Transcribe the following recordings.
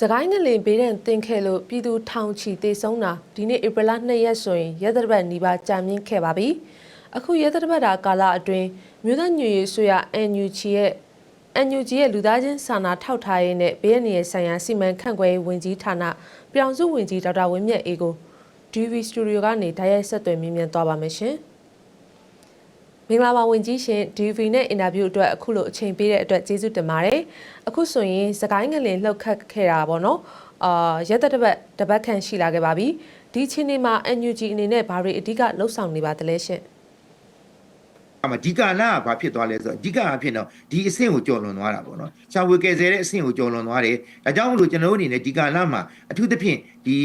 စကိုင်းငလင်ဘေးဒဏ်တင်ခဲ့လို့ပြည်သူထောင်ချီတေဆုံးတာဒီနေ့ဧပြီလ2ရက်ဆိုရင်ရက်သတ္တပတ်နီးပါးကြာမြင့်ခဲ့ပါပြီ။အခုရက်သတ္တပတ်တာကာလအတွင်းမြို့သားညွေရေးဆိုရ NUG ရဲ့ NUG ရဲ့လူသားချင်းစာနာထောက်ထားရေးနဲ့ဘေးရန်ရဲ့ဆိုင်ရာစီမံခန့်ခွဲရေးဝန်ကြီးဌာနပြောင်စုဝန်ကြီးဒေါက်တာဝင်းမြတ်အေးကို DV Studio ကနေဓာတ်ရိုက်ဆက်သွယ်မြင်မြန်သွားပါမယ်ရှင်။ မင်္ဂလာပါဝန်ကြီးရှင် DV နဲ့အင်တာဗျူးအတွက်အခုလိုအချိန်ပေးတဲ့အတွက်ကျေးဇူးတင်ပါတယ်။အခုဆိုရင်စကိုင်းငလင်လှုပ်ခတ်ခဲ့တာပေါ့နော်။အာရက်သက်တစ်ပတ်တစ်ပတ်ခန့်ရှိလာခဲ့ပါပြီ။ဒီချိန်นี้မှာ NUG အနေနဲ့ဘာတွေအဓိကလှုပ်ဆောင်နေပါသလဲရှင်။အမဒီကာလာကဘာဖြစ်သွားလဲဆိုတော့အဓိကအဖြစ်တော့ဒီအဆင့်ကိုကျော်လွန်သွားတာပေါ့နော်ရှာဝေကယ်ဆယ်တဲ့အဆင့်ကိုကျော်လွန်သွားတယ်ဒါကြောင့်မလို့ကျွန်တော်တို့အနေနဲ့ဒီကာလာမှာအထူးသဖြင့်ဒီ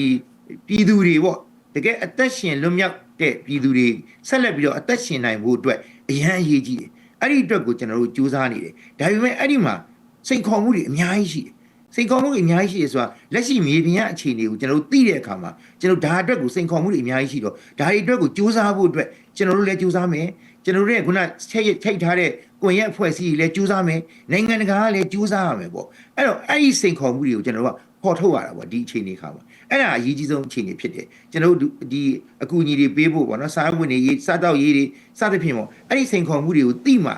ပြည်သူတွေပေါ့တကယ်အသက်ရှင်လွတ်မြောက် တဲ့ပြည်သူတွေဆက်လက်ပြီးတော့အသက်ရှင်နိုင်ဖို့အတွက်အရန်အရေးကြီးတယ်အဲ့ဒီအတွက်ကိုကျွန်တော်တို့ကြိုးစားနေတယ်ဒါပေမဲ့အဲ့ဒီမှာစိန်ခေါ်မှုတွေအများကြီးရှိတယ်စိန်ခေါ်မှုတွေအများကြီးရှိတယ်ဆိုတာလက်ရှိမြေပြင်ကအခြေအနေကိုကျွန်တော်တို့သိတဲ့အခါမှာကျွန်တော်ဒါအတွက်ကိုစိန်ခေါ်မှုတွေအများကြီးရှိတော့ဒါတွေအတွက်ကိုစူးစမ်းဖို့အတွက်ကျွန်တော်တို့လည်းစူးစမ်းမယ်ကျွန်တော်တို့ရဲ့ခုနချက်ထိတ်ထားတဲ့ကွန်ရက်အဖွဲ့အစည်းတွေလည်းစူးစမ်းမယ်နိုင်ငံတကာကလည်းစူးစမ်းရမယ်ပေါ့အဲ့တော့အဲ့ဒီစိန်ခေါ်မှုတွေကိုကျွန်တော်တို့ကပေါ်ထုတ်ရတာပေါ့ဒီအခြေအနေခါမှာ အဲ့ဒါအရေးကြီးဆုံးအခြေအနေဖြစ်တယ်ကျွန်တော်တို့ဒီအကူအညီတွေပေးဖို့ပေါ့နော်စားဝင်တွေရေးစားတော့ရေးတွေစသဖြင့်ပေါ့အဲ့ဒီစိန်ခေါ်မှုတွေကိုသိမှ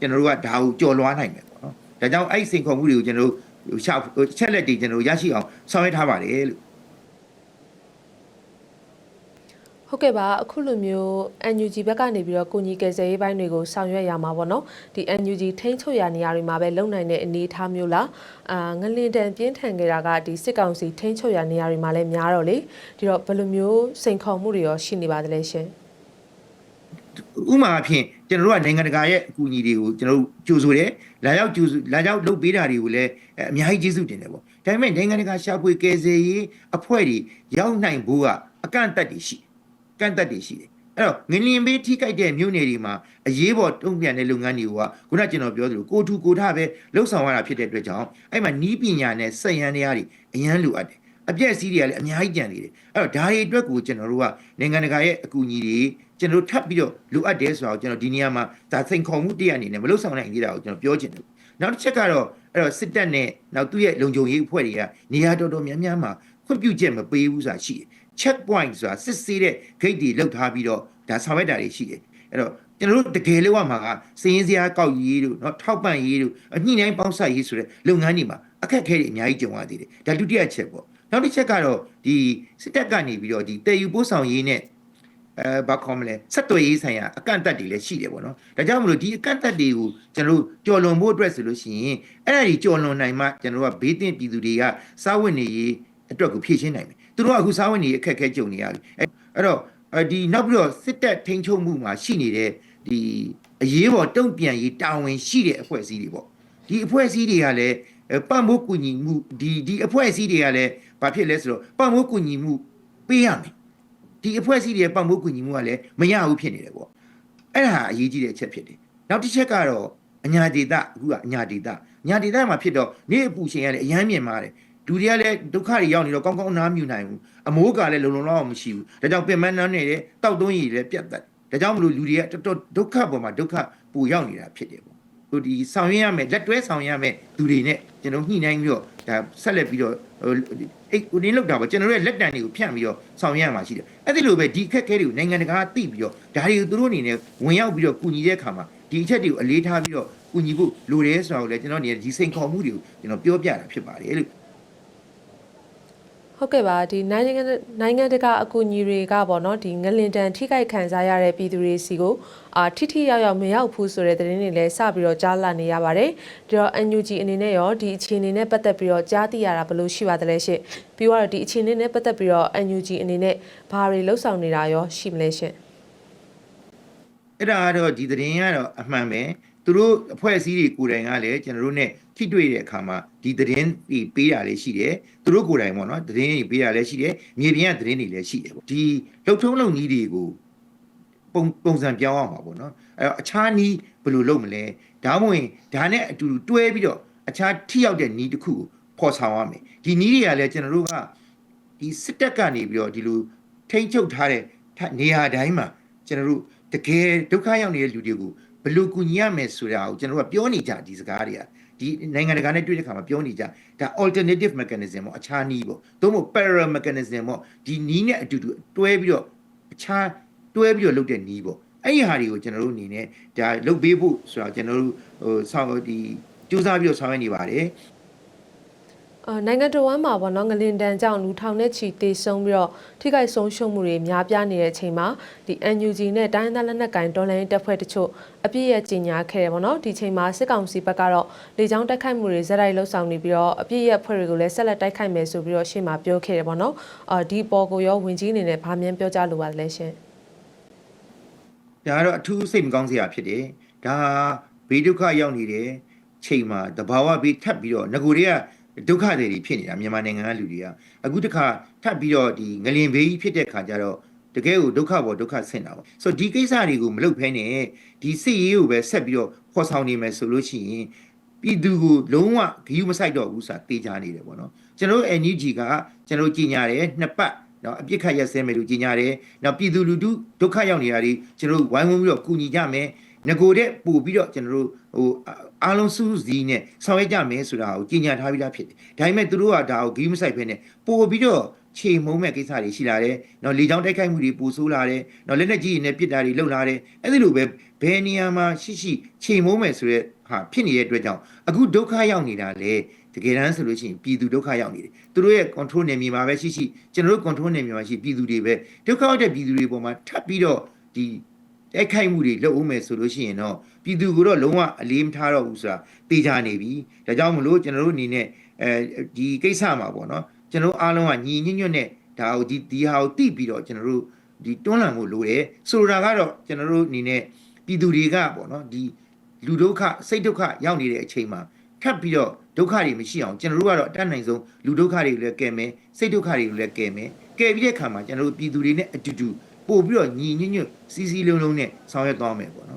ကျွန်တော်တို့ကဒါကိုကြော်လွှားနိုင်မယ်ပေါ့နော်ဒါကြောင့်အဲ့ဒီစိန်ခေါ်မှုတွေကိုကျွန်တော်တို့ရှာချက်လက်တွေကျွန်တော်တို့ရရှိအောင်ဆောင်ရွက်ထားပါတယ်လို့ ဟုတ်ကဲ့ပါအခုလိုမျိုး NUG ဘက်ကနေပြီးတော့ကိုကြီးကယ်ဆယ်ရေးပိုင်းတွေကိုဆောင်ရွက်ရမှာပေါ့နော်ဒီ NUG ထိန်းချုပ်ရာနေရာတွေမှာပဲလုံနိုင်တဲ့အနေအထားမျိုးလားအာငလင်တန်ပြင်းထန်ခဲ့တာကဒီစစ်ကောင်စီထိန်းချုပ်ရာနေရာတွေမှာလည်းများတော့လေဒီတော့ဘယ်လိုမျိုးစိန်ခေါ်မှုတွေရောရှိနေပါသလဲရှင်ဥမာအဖြစ်ကျွန်တော်တို့ကနိုင်ငံတကာရဲ့အကူအညီတွေကိုကျွန်တော်တို့ကြိုဆိုတယ်လာရောက်ကြိုဆိုလာရောက်လုပ်ပေးတာတွေကိုလည်းအများကြီးကျေးဇူးတင်တယ်ပေါ့ဒါပေမဲ့နိုင်ငံတကာရှာဖွေကယ်ဆယ်ရေးအဖွဲ့တွေရောက်နိုင်ဖို့ကအကန့်အသတ်တွေရှိ ကန့်အသတ်တွေရှိတယ်အဲ့တော့ငလျင်ဘေးထိခိုက်တဲ့မြို့နယ်တွေမှာအရေးပေါ်တုံ့ပြန်တဲ့လုပ်ငန်းတွေကခုနကျွန်တော်ပြောသလိုကိုထူကိုထပဲလှုပ်ဆောင်ရတာဖြစ်တဲ့အတွက်ကြောင့်အဲ့မှာနီးပညာနဲ့စက်ရန်တရားတွေအရန်လိုအပ်တယ်အပြည့်အစည်းတွေကလည်းအများကြီးကြံနေတယ်အဲ့တော့ဒါတွေအတွက်ကိုကျွန်တော်တို့ကနိုင်ငံတကာရဲ့အကူအညီတွေကျွန်တော်တို့ထပ်ပြီးတော့လိုအပ်တယ်ဆိုတော့ကျွန်တော်ဒီနေရာမှာဒါစိန်ခေါ်မှုတရားအနေနဲ့မလှုပ်ဆောင်နိုင်သေးတာကိုကျွန်တော်ပြောချင်တယ်နောက်တစ်ချက်ကတော့အဲ့တော့စစ်တပ်နဲ့နောက်သူ့ရဲ့လုံခြုံရေးအဖွဲ့တွေကနေရာတော်တော်များများမှာခွင့်ပြုချက်မပေးဘူးဆိုတာရှိတယ် check point ဆိုတာစစ်ဆေးတဲ့ gate တွေလောက်ထားပြီးတော့ဒါဆောင်ရွက်တာတွေရှိတယ်အဲ့တော့ကျွန်တော်တို့တကယ်လို့ရမှာကစည်ရင်းစရာကောက်ရေးတို့เนาะထောက်ပံ့ရေးတို့အညှိနှိုင်းပေါင်းဆက်ရေးဆိုတဲ့လုပ်ငန်းတွေမှာအခက်အခဲတွေအများကြီးကြုံရသေးတယ်ဒါဒုတိယချက်ပေါ့နောက်တစ်ချက်ကတော့ဒီစစ်တပ်ကနေပြီးတော့ဒီတည်ယူပို့ဆောင်ရေးနဲ့အဲဘာခေါ်မလဲဆက်သွယ်ရေးဆိုင်ရာအကန့်အသတ်တွေလည်းရှိတယ်ပေါ့နော်ဒါကြောင့်မလို့ဒီအကန့်အသတ်တွေကိုကျွန်တော်တို့ကြော်လွန်ဖို့အတွက်ဆိုလို့ရှိရင်အဲ့ဒါကြီးကြော်လွန်နိုင်မှကျွန်တော်တို့ကဘေးသင့်ပြည်သူတွေကစားဝတ်နေရေးအတွက်ကိုဖြည့်ရှင်းနိုင်မယ် သူတို့ကအခုစားဝတ်နေရေးအခက်အခဲကြုံနေရပြီအဲ့အဲ့တော့အဲဒီနောက်ပြီးတော့စစ်တပ်ထိန်းချုပ်မှုမှာရှိနေတဲ့ဒီအရေးပေါ်တုံ့ပြန်ရေးတာဝန်ရှိတဲ့အဖွဲ့အစည်းတွေပေါ့ဒီအဖွဲ့အစည်းတွေကလည်းပတ်မိုးကူညီမှုဒီဒီအဖွဲ့အစည်းတွေကလည်းဘာဖြစ်လဲဆိုတော့ပတ်မိုးကူညီမှုပေးရမယ်ဒီအဖွဲ့အစည်းတွေရဲ့ပတ်မိုးကူညီမှုကလည်းမရဘူးဖြစ်နေတယ်ပေါ့အဲ့ဒါအရေးကြီးတဲ့အချက်ဖြစ်တယ်နောက်တစ်ချက်ကတော့အညာဒေတာအခုကအညာဒေတာညာဒေတာမှာဖြစ်တော့နေ့အပူချိန်ကလည်းအယမ်းမြင့်မာတယ် ဒူတွေကလည်းဒုက္ခတွေရောက်နေတော့ကောင်းကောင်းနားမြူနိုင်ဘူးအမိုးကလည်းလုံလုံလောက်အောင်မရှိဘူးဒါကြောင့်ပင်မနှမ်းနေတယ်တောက်သွင်းရည်လည်းပြတ်တက်ဒါကြောင့်မလို့လူတွေကတော်တော်ဒုက္ခပေါ်မှာဒုက္ခပူရောက်နေတာဖြစ်တယ်ပေါ့ဟိုဒီဆောင်ရွက်ရမယ်လက်တွဲဆောင်ရွက်ရမယ်သူတွေနဲ့ကျွန်တော်ညှိနှိုင်းပြီးတော့ဒါဆက်လက်ပြီးတော့ဟိုအဲ့ဟိုနေလောက်တာပေါ့ကျွန်တော်ရဲ့လက်တံတွေကိုဖြန့်ပြီးတော့ဆောင်ရွက်ရမှာရှိတယ်အဲ့ဒီလိုပဲဒီအခက်အခဲတွေကိုနိုင်ငံတကာသိပြီးတော့ဒါတွေကိုသူတို့အနေနဲ့ဝင်ရောက်ပြီးတော့ကူညီတဲ့အခါမှာဒီအချက်တွေကိုအလေးထားပြီးတော့ကူညီဖို့လိုတယ်ဆိုတာကိုလည်းကျွန်တော်အနေနဲ့ဒီစိန်ခေါ်မှုတွေကိုကျွန်တော်ပြောပြတာဖြစ်ပါတယ်လို့ ဟုတ်ကဲ့ပါဒီနိုင်ငံနိုင်ငံတကာအကူအညီတွေကပေါ့နော်ဒီငလင်တန်ထိခိုက်ခံစားရတဲ့ပြည်သူတွေစီကိုအာထိထိရောက်ရောက်မရောက်ဘူးဆိုတဲ့သတင်းတွေလည်းစပြီးတော့ကြားလာနေရပါတယ်ဒီတော့ NUG အနေနဲ့ရောဒီအခြေအနေနဲ့ပတ်သက်ပြီးတော့ကြားသိရတာဘယ်လိုရှိပါသလဲရှင့်ပြီးတော့ဒီအခြေအနေနဲ့ပတ်သက်ပြီးတော့ NUG အနေနဲ့ဘာတွေလှုပ်ဆောင်နေတာရောရှိမလဲရှင့်အဲ့ဒါကတော့ဒီသတင်းကတော့အမှန်ပဲ သူတို့အဖွဲ့အစည်းတွေကိုယ်တိုင်ကလည်းကျွန်တော်တို့ ਨੇ ထိတွေ့တဲ့အခါမှာဒီသတင်းတွေပေးတာလည်းရှိတယ်သူတို့ကိုယ်တိုင်ပေါ့နော်သတင်းတွေပေးတာလည်းရှိတယ်မြေပြင်ကသတင်းတွေလည်းရှိတယ်ပေါ့ဒီလှုပ်ထုံးလုံကြီးတွေကိုပုံပုံစံပြောင်းအောင်ပါပေါ့နော်အဲ့တော့အခြားနီးဘယ်လိုလုပ်မလဲဒါမှမဟုတ်ဒါနဲ့အတူတူတွဲပြီးတော့အခြားထိရောက်တဲ့နီးတစ်ခုကိုဖော်ဆောင်ရမယ်ဒီနီးတွေကလည်းကျွန်တော်တို့ကဒီစစ်တပ်ကနေပြီးတော့ဒီလိုထိမ့်ချုပ်ထားတဲ့နေရာတိုင်းမှာကျွန်တော်တို့တကယ်ဒုက္ခရောက်နေတဲ့လူတွေကို ဘယ်လိုကူညီရမယ်ဆိုတာကိုကျွန်တော်တို့ကပြောနေကြဒီစကားတွေကဒီနိုင်ငံတကာနဲ့တွေ့တဲ့ခါမှာပြောနေကြဒါ alternative mechanism ပေါ့အခြားနည်းပေါ့သို့မဟုတ် parallel mechanism ပေါ့ဒီနည်းနဲ့အတူတူတွဲပြီးတော့အခြားတွဲပြီးတော့လုပ်တဲ့နည်းပေါ့အဲ့ဒီဟာတွေကိုကျွန်တော်တို့အနေနဲ့ဒါလုပ်ပေးဖို့ဆိုတာကျွန်တော်တို့ဟိုဆောက်ဒီကြိုးစားပြီးတော့ဆောင်ရွက်နေပါတယ်အာ နိုင်ငံတော်ဝန်မှာပေါ့နော်ငလင်တန်ကြောင့်လူထောင်နဲ့ချီတေဆုံးပြီးတော့ထိခိုက်ဆုံးရှုံးမှုတွေများပြားနေတဲ့အချိန်မှာဒီ NUG နဲ့တိုင်းဒေသလက်နက်ကိုင်ဒေါ်လာရင်းတပ်ဖွဲ့တချို့အပြည့်ရဲ့ကြီးညာခဲ့တယ်ပေါ့နော်ဒီချိန်မှာစစ်ကောင်စီဘက်ကတော့လေကြောင်းတိုက်ခိုက်မှုတွေဇက်တိုက်လှုပ်ဆောင်နေပြီးတော့အပြည့်ရဲ့ဖွဲ့တွေကိုလည်းဆက်လက်တိုက်ခိုက်မယ်ဆိုပြီးတော့ရှေ့မှာပြောခဲ့တယ်ပေါ့နော်အာဒီပေါ်ကိုရောဝင်ကြီးအနေနဲ့ဗာမြန်ပြောကြလိုပါလဲရှင်ဒါကတော့အထူးစိတ်မကောင်းစရာဖြစ်တယ်ဒါဘေးဒုက္ခရောက်နေတဲ့ချိန်မှာတဘာဝဘေးထပ်ပြီးတော့ငကိုတွေက ဒုက္ခတွေတွေဖြစ်နေတာမြန်မာနိုင်ငံကလူတွေကအခုတစ်ခါထပ်ပြီးတော့ဒီငလင်ဘေးကြီးဖြစ်တဲ့ခါကျတော့တကယ်ကိုဒုက္ခပေါ်ဒုက္ခဆင့်တာပေါ့ဆိုတော့ဒီကိစ္စတွေကိုမလုပ်ဖဲနဲ့ဒီစစ်ရေးကိုပဲဆက်ပြီးတော့ဖော်ဆောင်နေမယ်ဆိုလို့ရှိရင်ပြည်သူကိုလုံးဝဂရုမစိုက်တော့ဘူးဆိုတာသိကြနေတယ်ပေါ့နော်ကျွန်တော်တို့ NUG ကကျွန်တော်တို့ကြီးညာတယ်နှစ်ပတ်နော်အပြစ်ခတ်ရက်စဲမယ်လို့ကြီးညာတယ်နောက်ပြည်သူလူထုဒုက္ခရောက်နေတာတွေကျွန်တော်တို့ဝိုင်းဝန်းပြီးတော့ကူညီကြမယ် ငကိုတဲ့ပို့ပြီးတော့ကျွန်တော်တို့ဟိုအားလုံးစုစည်းနဲ့ဆောင်ရွက်ကြမယ်ဆိုတာကိုကြီးညာထားပြီးသားဖြစ်တယ်ဒါပေမဲ့သူတို့ကဒါကိုဂရုမစိုက်ဖဲနဲ့ပို့ပြီးတော့ခြေမုံမဲ့ကိစ္စတွေရှိလာတယ်။နော်လေချောင်းတိုက်ခိုက်မှုတွေပိုဆိုးလာတယ်။နော်လက်နက်ကြီးတွေနဲ့ပစ်တာတွေလုပ်လာတယ်။အဲ့ဒီလိုပဲဘယ်နေရာမှာရှိရှိခြေမုံမဲ့ဆိုရက်ဟာဖြစ်နေတဲ့အတွက်ကြောင့်အခုဒုက္ခရောက်နေတာလေတကယ်တမ်းဆိုလို့ရှိရင်ပြည်သူဒုက္ခရောက်နေတယ်။သူတို့ရဲ့ control နယ်မြေမှာပဲရှိရှိကျွန်တော်တို့ control နယ်မြေမှာရှိပြည်သူတွေပဲဒုက္ခရောက်တဲ့ပြည်သူတွေပေါ်မှာထပ်ပြီးတော့ဒီ တိုက်ခိုက်မှုတွေလုပ်အောင်မယ်ဆိုလို့ရှိရင်တော့ပြည်သူကတော့လုံးဝအလေးမထားတော့ဘူးဆိုတာသိကြနေပြီ။ဒါကြောင့်မလို့ကျွန်တော်တို့အနေနဲ့အဲဒီကိစ္စမှာပေါ့နော်ကျွန်တော်အားလုံးကညီညွတ်ညွတ်နဲ့ဒါကိုဒီဒီဟာကိုတိပြီးတော့ကျွန်တော်တို့ဒီတွန်းလှန်ဖို့လိုတယ်ဆိုတာကတော့ကျွန်တော်တို့အနေနဲ့ပြည်သူတွေကပေါ့နော်ဒီလူဒုက္ခစိတ်ဒုက္ခရောက်နေတဲ့အချိန်မှာထပ်ပြီးတော့ဒုက္ခတွေမရှိအောင်ကျွန်တော်တို့ကတော့အတတ်နိုင်ဆုံးလူဒုက္ခတွေကိုလည်းကယ်မယ်စိတ်ဒုက္ခတွေကိုလည်းကယ်မယ်ကယ်ပြီးတဲ့အခါမှာကျွန်တော်တို့ပြည်သူတွေနဲ့အတူတူ ပို့ပြီးတော့ညီညွတ်ညွတ်စီစီလုံးလုံးနဲ့ဆောင်ရွက်သွားမယ်ပေါ့နော်